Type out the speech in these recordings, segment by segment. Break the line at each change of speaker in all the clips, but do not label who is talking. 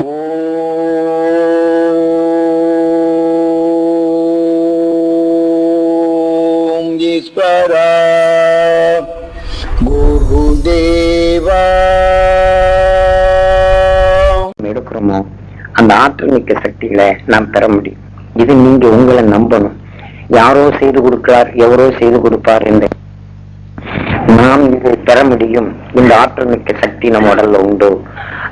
ஓம் ஈஸ்வரா குருதேவா
எடுக்கிறோமோ? அந்த ஆற்றல் மிக்க சக்திகளை நாம் பெற முடியும். இது நீங்க உங்களை நம்பணும். யாரோ செய்து கொடுக்கிறார் எவரோ செய்து கொடுப்பார் என்று. நாம் இதை பெற முடியும். இந்த ஆற்றல் மிக்க சக்தி நம்ம உடல்ல உண்டு?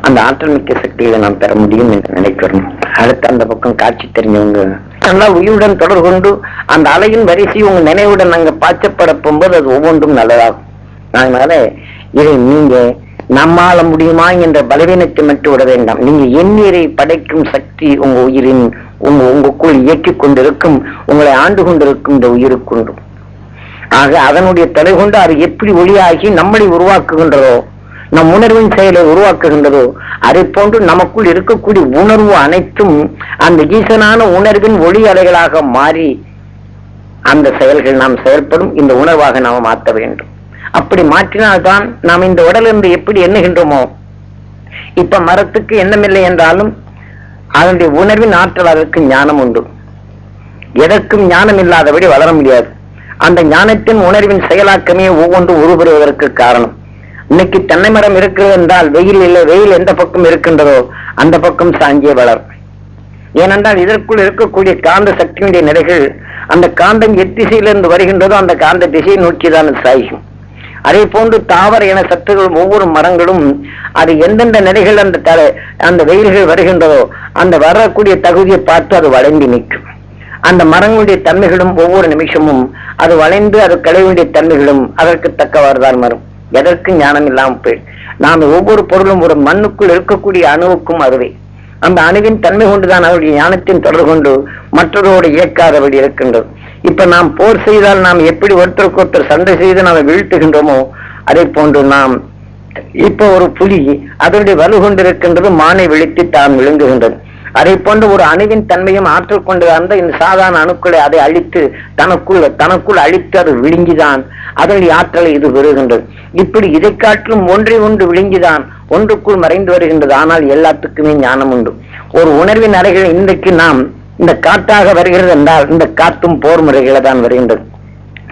அந்த ஆற்றல் மிக்க சக்திகளை நாம் பெற முடியும் என்று நினைக்கிறோம். அடுத்து அந்த பக்கம் காட்சி தெரிஞ்சவங்க நல்லா உயிருடன் தொடர் கொண்டு அந்த அலையின் வரிசை உங்க நினைவுடன் அங்க பாய்ச்சப்பட போகும்போது அது ஒவ்வொன்றும் நல்லதாகும். அதனால இதை நீங்க நம்மால முடியுமா என்ற பலவீனத்தை மட்டும் விட வேண்டாம். நீங்க எண்ணீரை படைக்கும் சக்தி உங்க உயிரின் உங்க உங்களுக்குள் இயக்கிக் கொண்டிருக்கும் உங்களை ஆண்டு கொண்டிருக்கும் இந்த உயிருக்குண்டும் ஆக அதனுடைய தலை கொண்டு அது எப்படி ஒளியாகி நம்மளை உருவாக்குகின்றதோ நம் உணர்வின் செயலை உருவாக்குகின்றதோ. அதை போன்று நமக்குள் இருக்கக்கூடிய உணர்வு அனைத்தும் அந்த ஈசனான உணர்வின் ஒளி அலைகளாக மாறி அந்த செயல்கள் நாம் செயல்படும். இந்த உணர்வாக நாம் மாற்ற வேண்டும். அப்படி மாற்றினால்தான் நாம் இந்த உடலிருந்து எப்படி எண்ணுகின்றோமோ இப்ப மரத்துக்கு எண்ணமில்லை என்றாலும் அதனுடைய உணர்வின் ஆற்றல் அதற்கு ஞானம் உண்டு. எதற்கும் ஞானம் இல்லாதபடி வளர முடியாது. அந்த ஞானத்தின் உணர்வின் செயலாக்கமே ஒவ்வொன்றும் உருபெறுவதற்கு காரணம். இன்னைக்கு தென்னை மரம் இருக்கிறது என்றால் வெயில் இல்லை வெயில் எந்த பக்கம் இருக்கின்றதோ அந்த பக்கம் சாங்கிய வளர் ஏனென்றால் இதற்குள் இருக்கக்கூடிய காந்த சக்தியினுடைய நிலைகள் அந்த காந்தம் எத்திசையிலிருந்து வருகின்றதோ அந்த காந்த திசையை நோக்கிதான் தான் சாயும் அதே போன்று தாவர என சத்துகளும் ஒவ்வொரு மரங்களும் அது எந்தெந்த நிலைகள் அந்த தர அந்த வெயில்கள் வருகின்றதோ அந்த வரக்கூடிய தகுதியை பார்த்து அது வளைந்து நிற்கும். அந்த மரங்களுடைய தன்மைகளும் ஒவ்வொரு நிமிஷமும் அது வளைந்து அது களைவுடைய தன்மைகளும் அதற்கு தக்கவாறுதான் வரும். எதற்கு ஞானம் இல்லாமல் போய் நாம் ஒவ்வொரு பொருளும் ஒரு மண்ணுக்குள் இருக்கக்கூடிய அணுவுக்கும் அதுவே அந்த அணுவின் தன்மை கொண்டுதான் அவருடைய ஞானத்தின் தொடர்பு கொண்டு மற்றவரோடு இயக்காதபடி இருக்கின்றது. இப்ப நாம் போர் செய்தால் நாம் எப்படி ஒருத்தருக்கு ஒருத்தர் சண்டை செய்து நாம் வீழ்த்துகின்றோமோ அதை போன்று நாம் இப்ப ஒரு புலி அதனுடைய வலு கொண்டிருக்கின்றது மானை விழித்து தான் விழுங்குகின்றது. அதை போன்ற ஒரு அணுவின் தன்மையும் ஆற்றல் கொண்டு அந்த இந்த சாதாரண அணுக்களை அதை அழித்து தனக்குள் தனக்குள் அழித்து அது விழுங்கிதான். அதனுடைய ஆற்றலை இது பெறுகின்றது. இப்படி இதை காட்டிலும் ஒன்றை ஒன்று விழுங்கிதான் ஒன்றுக்குள் மறைந்து வருகின்றது. ஆனால் எல்லாத்துக்குமே ஞானம் உண்டு. ஒரு உணர்வின் அறைகள் இன்றைக்கு நாம் இந்த காற்றாக வருகிறது என்றால் இந்த காத்தும் போர் முறைகளை தான் வருகின்றது.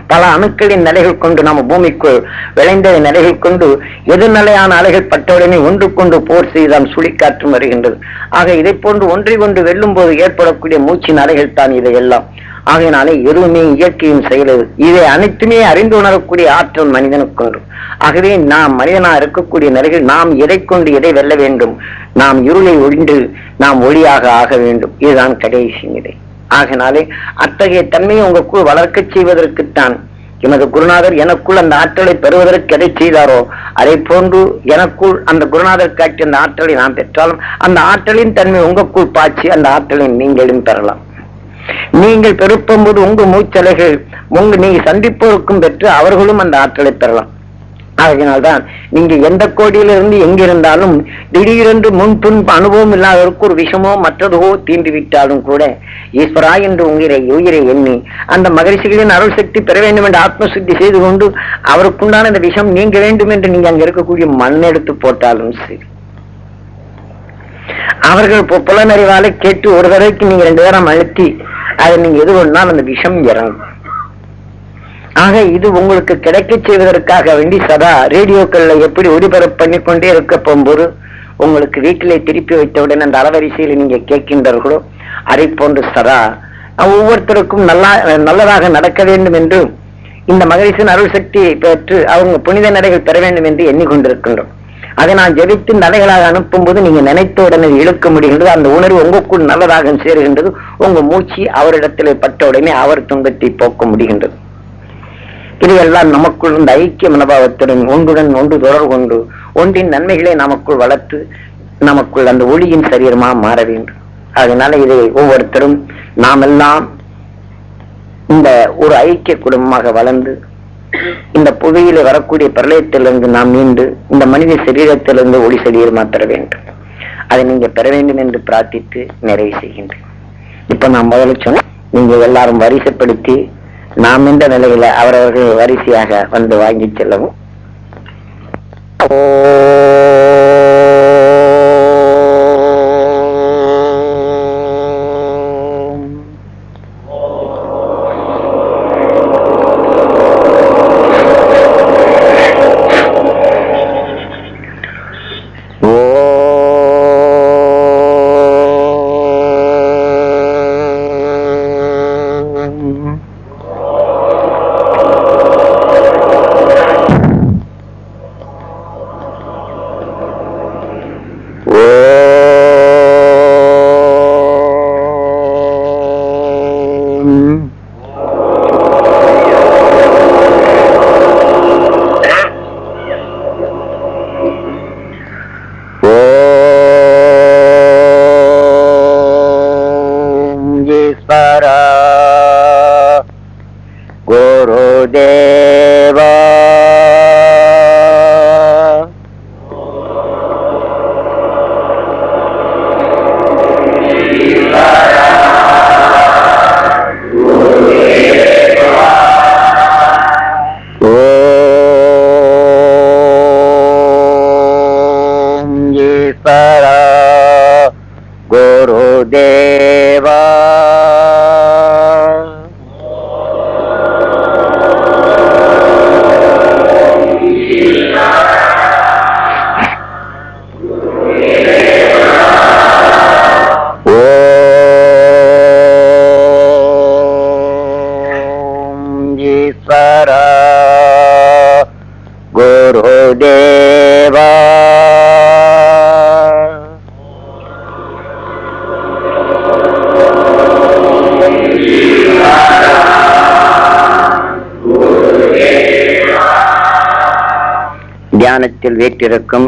பல அணுக்களின் நிலைகள் கொண்டு நம்ம பூமிக்குள் விளைந்த நிலைகள் கொண்டு எதிர்நிலையான அலைகள் பட்டவுடனே ஒன்று கொண்டு போர் செய்தான் சுழிக்காற்றும் வருகின்றது. ஆக இதை போன்று ஒன்றை கொண்டு வெல்லும் போது ஏற்படக்கூடிய மூச்சின் அலைகள் தான் இதையெல்லாம் ஆகையினாலே எதுவுமே இயற்கையும் செயலது. இதை அனைத்துமே அறிந்து உணரக்கூடிய ஆற்றல் மனிதனுக்கு ஆகவே நாம் மனிதனா இருக்கக்கூடிய நிலைகள் நாம் எதை கொண்டு எதை வெல்ல வேண்டும்? நாம் இருளை ஒழிந்து நாம் ஒளியாக ஆக வேண்டும். இதுதான் கடைசி நிலை. ஆகினாலே அத்தகைய தன்மையை உங்களுக்குள் வளர்க்கச் செய்வதற்குத்தான். எமது குருநாதர் எனக்குள் அந்த ஆற்றலை பெறுவதற்கு எதை செய்தாரோ அதை போன்று எனக்குள் அந்த குருநாதர் காட்சி அந்த ஆற்றலை நான் பெற்றாலும் அந்த ஆற்றலின் தன்மை உங்களுக்குள் பாய்ச்சி அந்த ஆற்றலை நீங்களும் பெறலாம். நீங்கள் பெருப்பும்போது உங்க மூச்சலைகள் உங்க நீங்க சந்திப்போருக்கும் பெற்று அவர்களும் அந்த ஆற்றலை பெறலாம். ஆகையினால்தான் நீங்க எந்த கோடியிலிருந்து எங்கிருந்தாலும் திடீரென்று முன்பின் அனுபவம் இல்லாதவருக்கு ஒரு விஷமோ மற்றதோ தீண்டு விட்டாலும் கூட ஈஸ்வரா என்று உயிரை உயிரை எண்ணி அந்த மகரிஷிகளின் அருள் சக்தி பெற வேண்டும் என்று ஆத்ம சுத்தி செய்து கொண்டு அவருக்குண்டான இந்த விஷம் நீங்க வேண்டும் என்று நீங்க அங்க இருக்கக்கூடிய மண் எடுத்து போட்டாலும் சரி. அவர்கள் பு- புலனறிவால கேட்டு ஒரு தடவைக்கு நீங்க ரெண்டு பேரம் அழுத்தி அதை நீங்க எது பண்ணால் அந்த விஷம் இறங்கும். ஆக இது உங்களுக்கு கிடைக்க செய்வதற்காக வேண்டி சதா ரேடியோக்கள்ல எப்படி ஒளிபரப்பு பண்ணிக்கொண்டே இருக்க போகும்போது உங்களுக்கு வீட்டிலே திருப்பி வைத்தவுடன் அந்த அலவரிசையில் நீங்க கேட்கின்றார்களோ அதை போன்று சதா ஒவ்வொருத்தருக்கும் நல்லா நல்லதாக நடக்க வேண்டும் என்று இந்த மகரிஷின் அருள் சக்தியை பெற்று அவங்க புனித நடைகள் பெற வேண்டும் என்று எண்ணிக்கொண்டிருக்கின்றோம். அதை நான் ஜெபித்து நடைகளாக அனுப்பும்போது நீங்க நினைத்த உடனே இழுக்க முடிகின்றது. அந்த உணர்வு உங்களுக்குள் நல்லதாக சேருகின்றது. உங்க மூச்சு அவரிடத்திலே பட்ட உடனே அவர் துன்பத்தை போக்க முடிகின்றது. இதையெல்லாம் நமக்குள் இந்த ஐக்கிய மனோபாவத்துடன் ஒன்றுடன் ஒன்று தொடர்பு கொண்டு ஒன்றின் நன்மைகளை நமக்குள் வளர்த்து நமக்குள் அந்த ஒளியின் சரீரமாக மாற வேண்டும். அதனால இதை ஒவ்வொருத்தரும் நாமெல்லாம் இந்த ஒரு ஐக்கிய குடும்பமாக வளர்ந்து இந்த புவியில வரக்கூடிய பிரளயத்திலிருந்து நாம் மீண்டு இந்த மனித சரீரத்திலிருந்து ஒளி சரீரமா பெற வேண்டும். அதை நீங்க பெற வேண்டும் என்று பிரார்த்தித்து நிறைவு செய்கின்றேன். இப்ப நான் முதல்ல சொன்னேன் நீங்க எல்லாரும் வரிசைப்படுத்தி நாம் இந்த நிலையில அவரவர்கள் வரிசையாக வந்து வாங்கி செல்லவும்? ஓ
தியானத்தில் வீற்றிருக்கும்